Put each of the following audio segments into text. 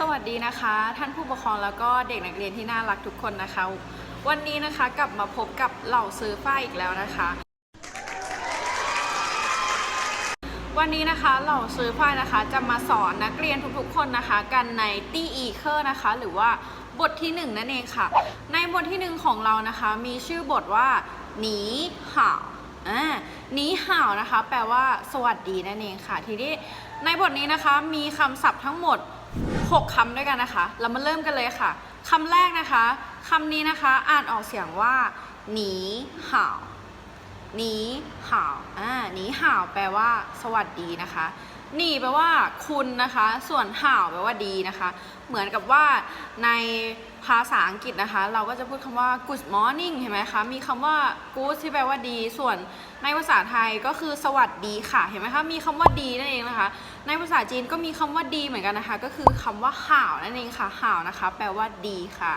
สวัสดีนะคะ ท่านผู้ปกครองแล้วก็เด็กนักเรียนที่น่ารักทุกคนนะคะ วันนี้นะคะกลับมาพบกับเหล่าซื้อฝ้ายอีกแล้วนะคะ วันนี้นะคะเหล่าซื้อฝ้ายนะคะจะมาสอนนักเรียนทุกๆ คนนะคะ กันในตีอีเคอร์นะคะ หรือว่าบทที่หนึ่งนั่นเองค่ะ ในบทที่หนึ่งของเรานะคะ มีชื่อบทว่าหนีห่าวอ่าหนีห่าวนะคะ แปลว่าสวัสดีนั่นเองค่ะ ทีนี้ในบทนี้นะคะมีคำศัพท์ทั้งหมด 6คำด้วยกันนะคะ เรามาเริ่มกันเลยค่ะคำแรกนะคะคำนี้นะคะอ่านออกเสียงว่าหนีห่าวหนีห่าวอ่าหนีห่าวแปลว่า สวัสดีนะคะ นีแปลว่าคุณนะคะ ส่วนห่าวแปลว่าดีนะคะ เหมือนกับว่าในภาษาอังกฤษนะคะ เราก็จะพูดคำว่า good morning เห็นไหมคะ มีคำว่า good ที่แปลว่าดี ส่วนในภาษาไทยก็คือสวัสดีค่ะ เห็นไหมคะ มีคำว่าดีนั่นเองนะคะ ในภาษาจีนก็มีคำว่าดีเหมือนกันนะคะ ก็คือคำว่าห่าวนั่นเองค่ะห่าวนะคะ แปลว่าดีค่ะ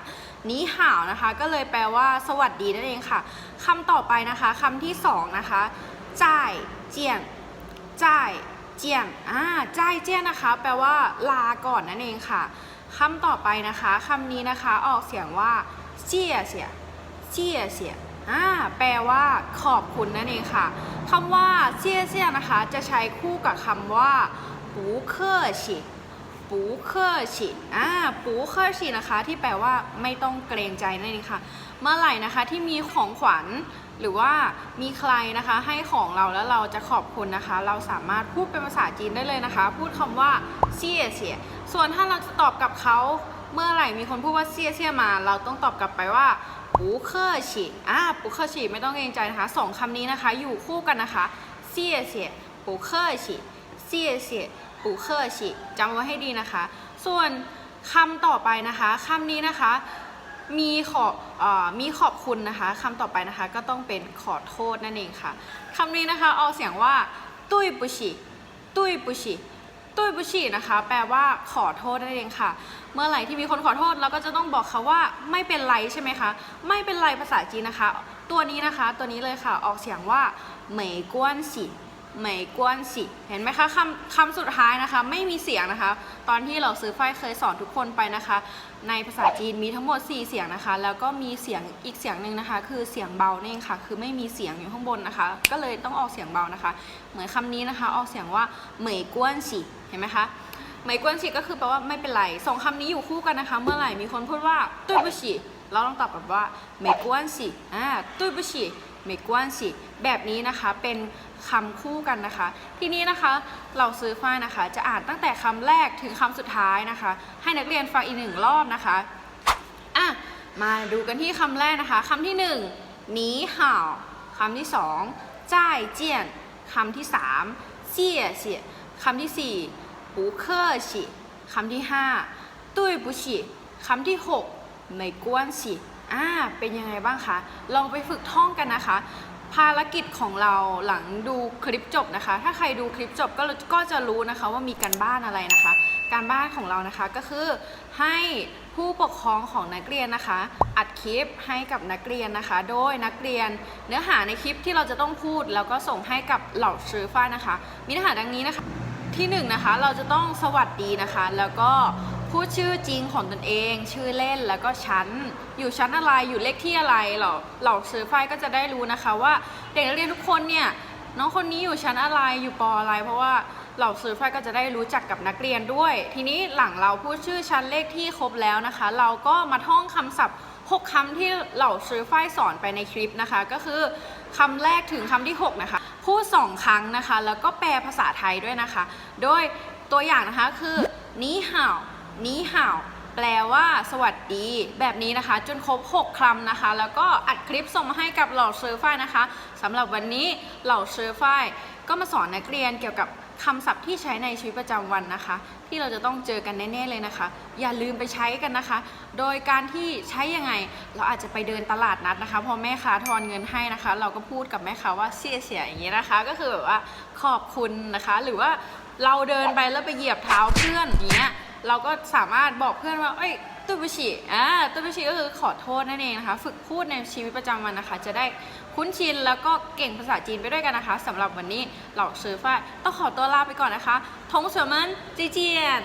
นี้ห่าวนะคะ ก็เลยแปลว่า สวัสดีนั่นเองค่ะคำต่อไปนะคะคำที่สองนะคะจ่ายเจียนจ่าย เจียงอ่าจ่ายเจียนนะคะ แปลว่าลาก่อนนั่นเองค่ะคำต่อไปนะคะคำนี้นะคะออกเสียงว่าเจียเสียเจียเสียอ่าแปลว่าขอบคุณนั่นเองค่ะคำว่าเจียเสียนะคะ จะใช้คู่กับคำว่าปูเคอร์ชิ ปูเคอร์ชิอ่าปูเคอร์ชินะคะ ที่แปลว่าไม่ต้องเกรงใจนั่นเองค่ะ เมื่อไหร่นะคะที่มีของขวัญหรือว่ามีใครนะคะให้ของเราแล้วเราจะขอบคุณนะคะ เราสามารถพูดเป็นภาษาจีนได้เลยนะคะ พูดคำว่าเซียเสียส่วนถ้าเราจะตอบกับเขาเมื่อไหร่มีคนพูดว่าเซียเซียมา เราต้องตอบกลับไปว่าปูเคอร์ชิอ่าปูเคอร์ชิไม่ต้องเกรงใจนะคะสองคำนี้นะคะ อยู่คู่กันนะคะเซียเสียปูเคอร์ชิเซียเสีย ปูเคอร์ชิจำไว้ให้ดีนะคะ ส่วนคำต่อไปนะคะคำนี้นะคะมีขอบอมีขอบคุณนะคะคำต่อไปนะคะก็ต้องเป็นขอโทษนั่นเองค่ะคำนี้นะคะออกเสียงว่าตุยปุชิตุยปุชิตุยปุชินะคะ แปลว่าขอโทษนั่นเองค่ะ เมื่อไหร่ที่มีคนขอโทษเราก็จะต้องบอกเขาว่าไม่เป็นไรใช่ไหมคะ ไม่เป็นไรภาษาจีนนะคะ ตัวนี้นะคะ ตัวนี้เลยค่ะ ออกเสียงว่าเหมยกวนสิ เหมยกวนสิ เห็นไหมคะคำคำสุดท้ายนะคะ ไม่มีเสียงนะคะ ตอนที่เราซื้อไฟเคยสอนทุกคนไปนะคะ ในภาษาจีนมีทั้งหมด 4 เสียงนะคะ แล้วก็มีเสียงอีกเสียงหนึ่งนะคะ คือเสียงเบานี่เองค่ะ คือไม่มีเสียงอยู่ข้างบนนะคะ ก็เลยต้องออกเสียงเบานะคะ เหมือนคำนี้นะคะ ออกเสียงว่าเหมยกวนสิ เห็นไหมคะเหมยกวนสิก็คือแปลว่าไม่เป็นไรสองคำนี้อยู่คู่กันนะคะ เมื่อไหร่มีคนพูดว่าตุ้ยบุชิเราต้องตอบแบบว่าเหมยกวนสิอ่าตุ้ยบุชิ เมยกวนสิแบบนี้นะคะเป็นคำคู่กันนะคะ ทีนี้นะคะเราซื้อฝ้ายนะคะ จะอ่านตั้งแต่คำแรกถึงคำสุดท้ายนะคะ ให้นักเรียนฟังอีกหนึ่งรอบนะคะอะมาดูกันที่คำแรกนะคะคำที่หนึ่งหนีห่าวคำที่สองจ่ายเจียนคำที่สามเสี่ยเสี่ยคำที่สี่ปูเคอร์ชิคำที่ห้าตุ้ยบุชิคำที่หกไม่กวนชิ อ่าเป็นยังไงบ้างคะ ลองไปฝึกท่องกันนะคะ ภารกิจของเราหลังดูคลิปจบนะคะ ถ้าใครดูคลิปจบก็ก็จะรู้นะคะว่ามีการบ้านอะไรนะคะ การบ้านของเรานะคะก็คือให้ผู้ปกครองของนักเรียนนะคะ อัดคลิปให้กับนักเรียนนะคะ โดยนักเรียนเนื้อหาในคลิปที่เราจะต้องพูด แล้วก็ส่งให้กับเหล่าซื้อฝ้ายนะคะ มีเนื้อหาดังนี้นะคะที่หนึ่งนะคะเราจะต้องสวัสดีนะคะ แล้วก็ พูดชื่อจริงของตนเอง ชื่อเล่นแล้วก็ชั้น อยู่ชั้นอะไรอยู่เลขที่อะไรเหล่าเหล่าซื้อไฟก็จะได้รู้นะคะว่าเด็กนักเรียนทุกคนเนี่ยน้องคนนี้อยู่ชั้นอะไรอยู่ปออะไร เพราะว่าเหล่าซื้อไฟก็จะได้รู้จักกับนักเรียนด้วย ทีนี้หลังเราพูดชื่อชั้นเลขที่ครบแล้วนะคะ เราก็มาท่องคำศัพท์6คำที่เหล่าซื้อไฟสอนไปในคลิปนะคะ ก็คือคำแรกถึงคำที่ 6 นะคะ พูด 2 ครั้งนะคะ แล้วก็แปลภาษาไทยด้วยนะคะ โดยตัวอย่างนะคะคือ นี้ห่าว นี้ห่าวแปลว่าสวัสดี แบบนี้นะคะ จนครบ 6คำนะคะ แล้วก็อัดคลิปส่งมาให้กับเหล่าเซอร์ไฟนะคะสำหรับวันนี้เหล่าเซอร์ไฟก็มาสอนนักเรียนเกี่ยวกับคำศัพท์ที่ใช้ในชีวิตประจำวันนะคะ ที่เราจะต้องเจอกันแน่ๆเลยนะคะ อย่าลืมไปใช้กันนะคะ โดยการที่ใช้ยังไง เราอาจจะไปเดินตลาดนัดนะคะ พอแม่ค้าทอนเงินให้นะคะ เราก็พูดกับแม่ค้าว่าเสียเสียอย่างนี้นะคะ ก็คือแบบว่าขอบคุณนะคะ หรือว่าเราเดินไปแล้วไปเหยียบเท้าเพื่อนอย่างเงี้ย เราก็สามารถบอกเพื่อนว่า เอ้ยตุบุชิอ่าตุบุชิก็คือขอโทษนั่นเองนะคะ ฝึกพูดในชีวิตประจำวันนะคะ จะได้คุ้นชินแล้วก็เก่งภาษาจีนไปด้วยกันนะคะสำหรับวันนี้เหล่าซื้อฝ้ายต้องขอตัวลาไปก่อนนะคะทงเสวินจีเจียน